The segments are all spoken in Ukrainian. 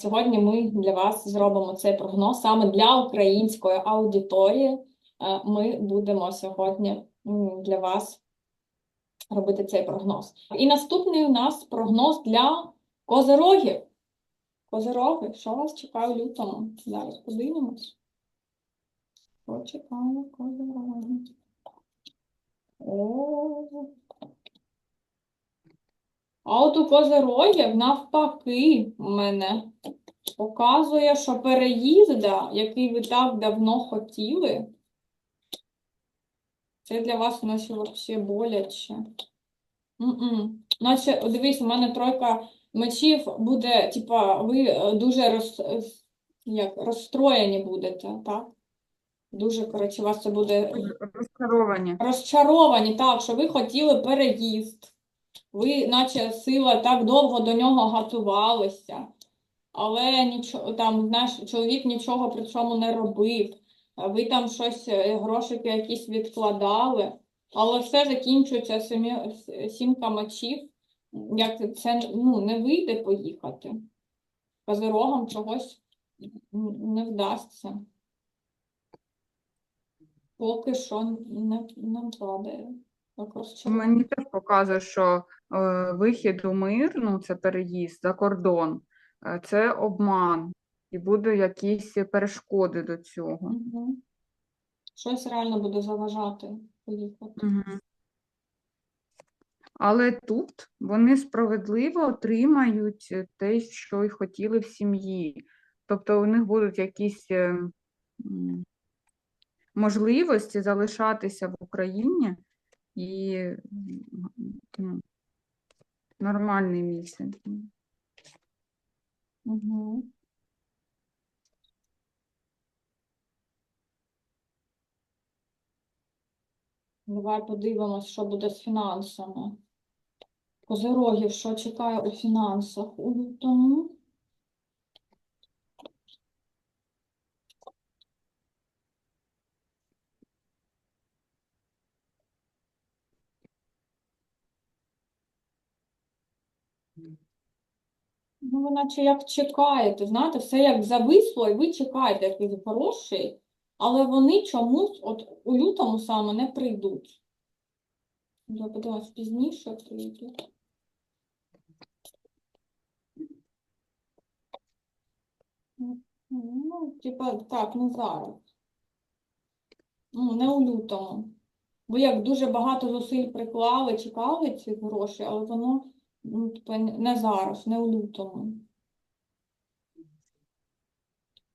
Сьогодні ми для вас зробимо цей прогноз саме для української аудиторії. Е, Ми будемо сьогодні для вас робити цей прогноз. І наступний у нас прогноз для козирогів. Козироги, що вас чекає в лютому? Зараз подивимось. Що чекає козироги? А от у козирогів навпаки мене показує, що переїзда, який ви так давно хотіли, це для вас наче взагалі боляче. М-м. Наче, дивись, у мене тройка мечів буде, типа, ви е, дуже роз, е, як, розстроєні будете, так? Дуже, коротше, у вас це буде Розчаровані. розчаровані, так, що ви хотіли переїзд. Ви, наче сила, так довго до нього готувалися, але нічого там, знаєш, чоловік нічого при цьому не робив. Ви там щось, е, грошики якісь відкладали, але все закінчується сімі, сімка мечів. Як це ну, не вийде поїхати. Козирогам чогось не вдасться. Поки що не, не падає. Мені теж показує, що вихід у мир, ну це переїзд за кордон, е, це обман, і будуть якісь перешкоди до цього. Щось реально буде заважати поїхати. Мгм. Але тут вони справедливо отримають е, те, що й хотіли в сім'ї. Тобто у них будуть якісь е, можливості залишатися в Україні і ну, нормальний місяць. Угу. Давай подивимось, що буде з фінансами. Козирогів, що чекає у фінансах у лютому? Ну, ви наче як чекаєте, знаєте, все як зависло, і ви чекаєте якийсь грошей, але вони чомусь от у лютому саме не прийдуть. Я подивилась, пізніше прийдуть. Ну, типа, так, не зараз. Ну, не у лютому. Бо як дуже багато зусиль приклали, чекали ці гроші, але воно ну, типа, не зараз, не у лютому.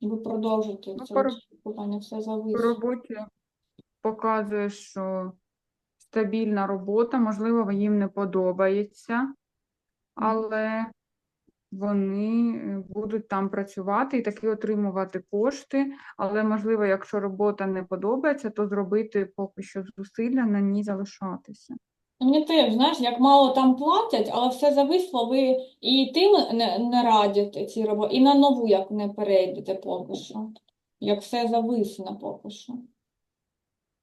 Ви продовжуєте Ну, це по очікування, все По зависло. роботі показує, що стабільна робота, можливо, їм не подобається, але вони е, будуть там працювати і таки отримувати кошти. Але, можливо, якщо робота не подобається, то зробити поки що зусилля на ній залишатися. Мені теж, знаєш, як мало там платять, але все зависло, ви і тим не, не радите цій роботі, і на нову як не перейдете поки що. Як все зависне поки що.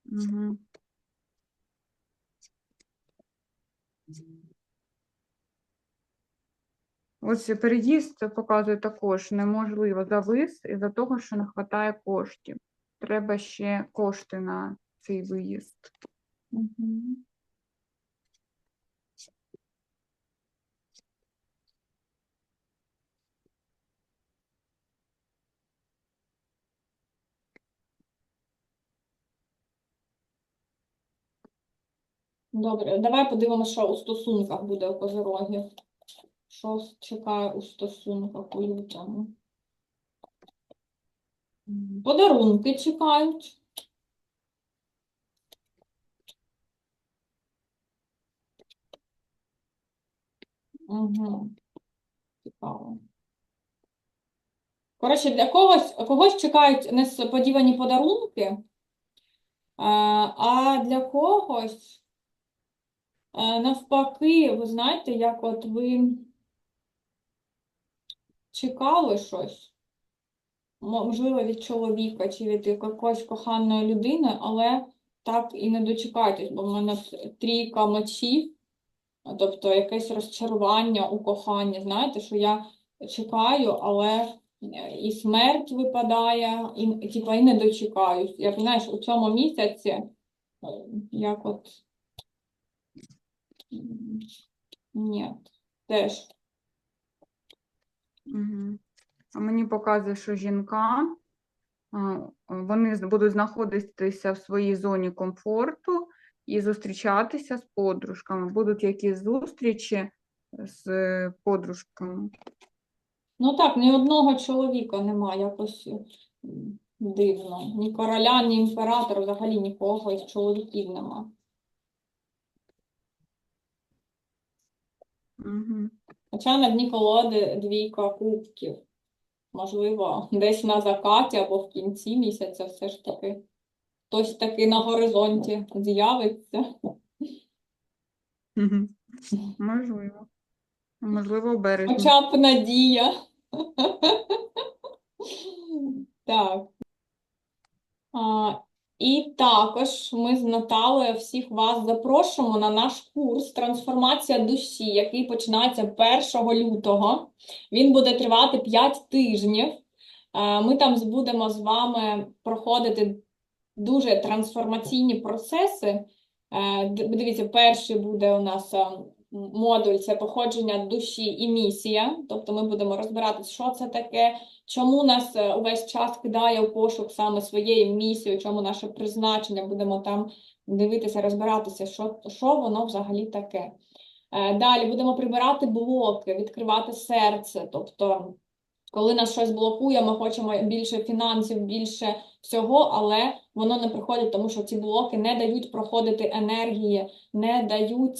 Угу. Ось переїзд показує також неможливо завис із-за того, що не вистачає коштів. Треба ще кошти на цей виїзд. Угу. Добре, давай подивимося, що у стосунках буде у козирогів. Що чекає у стосунках у лютому? Подарунки чекають. Угу. Цікаво. Коротше, для когось, когось чекають несподівані подарунки, е, а для когось, навпаки, ви знаєте, як от ви чекали щось, можливо, від чоловіка чи від якоїсь коханої людини, але так і не дочекаєтесь, бо в мене трійка мечів, тобто якесь розчарування у коханні. Знаєте, що я чекаю, але е, і смерть випадає, і, типа, і не дочекаюсь. Як знаєш, у цьому місяці, е, як от ні, теж. Угу. А мені показує, що жінка, вони будуть знаходитися в своїй зоні комфорту і зустрічатися з подружками. Будуть якісь зустрічі з подружками. Ну так, ні одного чоловіка немає, якось дивно. Ні короля, ні імператора, взагалі нікого із чоловіків нема. Угу. Хоча на дні колоди двійка кубків. Можливо, десь на закаті або в кінці місяця все ж таки хтось таки на горизонті з'явиться. Угу. Можливо. Можливо, у березні. Хоча б надія. Так. А, і також ми з Наталею всіх вас запрошуємо на наш курс Трансформація душі, який починається 1 лютого. Він буде тривати 5 тижнів. Е, Ми там будемо з вами проходити дуже трансформаційні процеси. Е, Дивіться, перший буде у нас е, модуль це походження душі і місія. Тобто ми будемо розбиратися, що це таке, чому нас е, увесь час кидає у пошук саме своєї місії, чому наше призначення. Будемо там дивитися, розбиратися, що, що воно взагалі таке. Е, Далі будемо прибирати блоки, відкривати серце. Тобто, коли нас щось блокує, ми хочемо більше фінансів, більше всього, але воно не приходить, тому що ці блоки не дають проходити енергії, не дають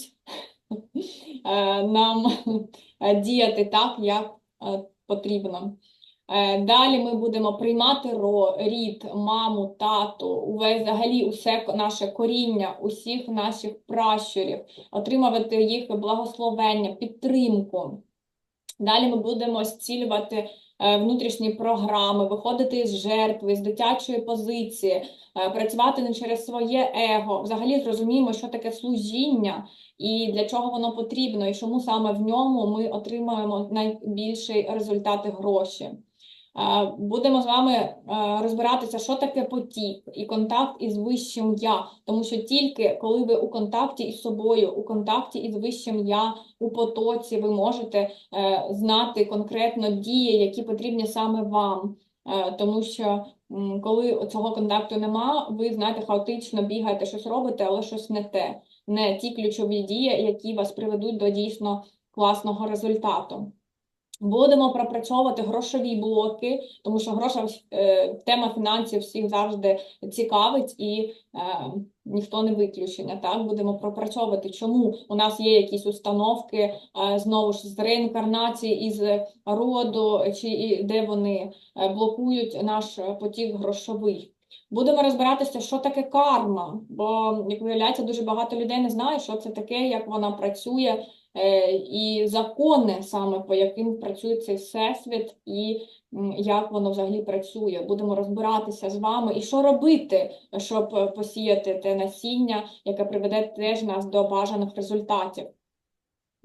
е, нам діяти так, як потрібно. Е, Далі ми будемо приймати рід, маму, тату, увесь взагалі усе наше коріння, усіх наших пращурів, отримувати їх благословення, підтримку. Далі ми будемо зцілювати е, внутрішні програми, виходити з жертви, з дитячої позиції, е, працювати не через своє его. Взагалі зрозуміємо, що таке служіння і для чого воно потрібно, і чому саме в ньому ми отримаємо найбільші результати гроші. Будемо з вами розбиратися, що таке потік і контакт із вищим я, тому що тільки коли ви у контакті із собою, у контакті із вищим я, у потоці, ви можете е, знати конкретно дії, які потрібні саме вам. Е, Тому що коли цього контакту нема, ви знаєте, хаотично бігаєте, щось робите, але щось не те, не ті ключові дії, які вас приведуть до дійсно класного результату. Будемо пропрацьовувати грошові блоки, тому що грошова е, тема фінансів всіх завжди цікавить і е, ніхто не виключення. Так, будемо пропрацьовувати, чому у нас є якісь установки е, знову ж з реінкарнації із роду, чи де вони е, блокують наш потік грошовий. Будемо розбиратися, що таке карма, бо, як виявляється, дуже багато людей не знає, що це таке, як вона працює, і закони, саме по яким працює цей всесвіт, і як воно взагалі працює. Будемо розбиратися з вами, і що робити, щоб е, посіяти те насіння, яке приведе теж нас до бажаних результатів.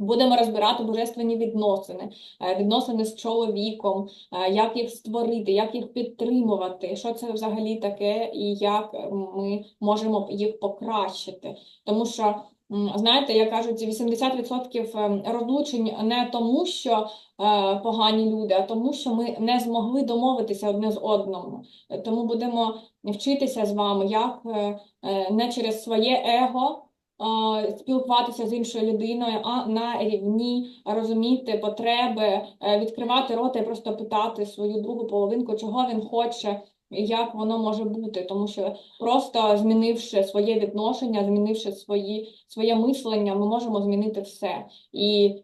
Будемо розбирати божественні відносини, е, відносини з чоловіком, е, як їх створити, як їх підтримувати, що це взагалі таке, і як е, ми можемо їх покращити. Тому що, знаєте, як кажуть, 80% ем, розлучень не тому, що е, погані люди, а тому, що ми не змогли домовитися одне з одному. Тому будемо вчитися з вами, як е, е, не через своє его спілкуватися з іншою людиною, а на рівні розуміти потреби, відкривати рота і просто питати свою другу половинку, чого він хоче, як воно може бути. Тому що просто змінивши своє відношення, змінивши свої, своє мислення, ми можемо змінити все. І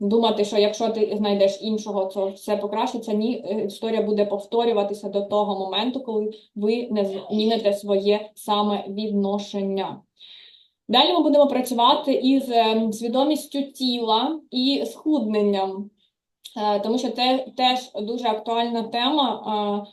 думати, що якщо ти знайдеш іншого, то все покращиться. Ні, е, історія буде повторюватися до того моменту, коли ви не зміните своє саме відношення. Далі ми будемо працювати із е, свідомістю тіла і схудненням, Е, тому що це теж дуже актуальна тема, е,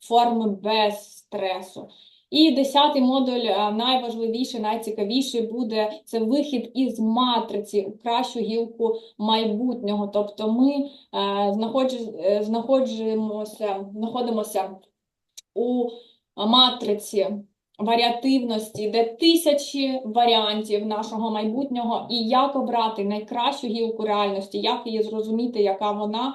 форми без стресу. І десятий модуль, е, найважливіший, найцікавіший буде це вихід із матриці у кращу гілку майбутнього. Тобто ми е, знаходжу- е, знаходимося у матриці варіативності, де тисячі варіантів нашого майбутнього, і як обрати найкращу гілку реальності, як її зрозуміти, яка вона,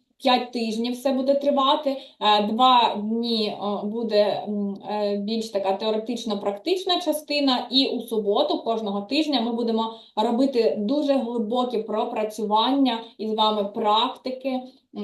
п'ять тижнів все буде тривати. Е, Два дні е, буде е, більш така теоретично-практична частина, і у суботу кожного тижня ми будемо робити дуже глибокі пропрацювання із вами практики.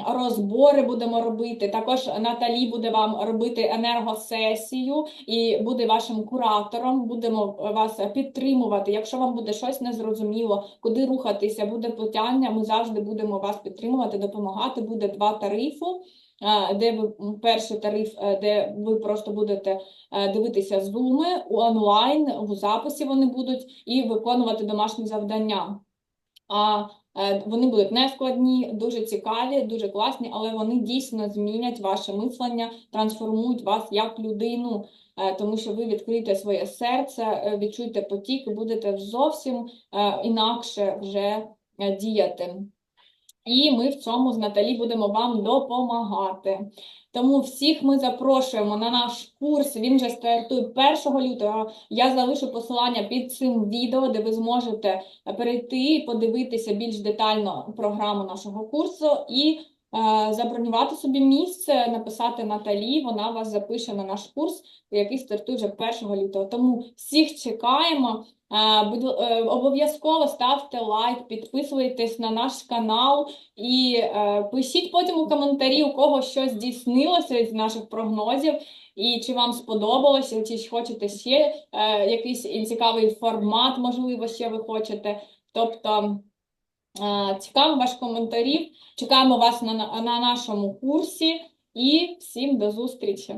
Розбори будемо робити. Також Наталі буде вам робити енергосесію і буде вашим куратором. Будемо вас підтримувати. Якщо вам буде щось незрозуміло, куди рухатися, буде питання. Ми завжди будемо вас підтримувати, допомагати. Буде два тарифу. е, Де ви перший тариф, е, де ви просто будете е, дивитися зуми онлайн, у записі вони будуть і виконувати домашні завдання. А вони будуть нескладні, дуже цікаві, дуже класні, але вони дійсно змінять ваше мислення, трансформують вас як людину, тому що ви відкриєте своє серце, відчуєте потік і будете зовсім інакше вже діяти. І ми в цьому з Наталі будемо вам допомагати. Тому всіх ми запрошуємо на наш курс. Він вже стартує 1 лютого. Я залишу посилання під цим відео, де ви зможете перейти і подивитися більш детально програму нашого курсу і забронювати собі місце, написати Наталі. Вона вас запише на наш курс, який стартує вже 1 лютого. Тому всіх чекаємо. Е, Обов'язково ставте лайк, підписуйтесь на наш канал і е, пишіть потім у коментарі, у кого щось здійснилося з наших прогнозів, і чи вам сподобалося, чи хочете ще е, якийсь цікавий формат, можливо, ще ви хочете. Тобто е, ваш коментарів, чекаємо вас на на нашому курсі і всім до зустрічі!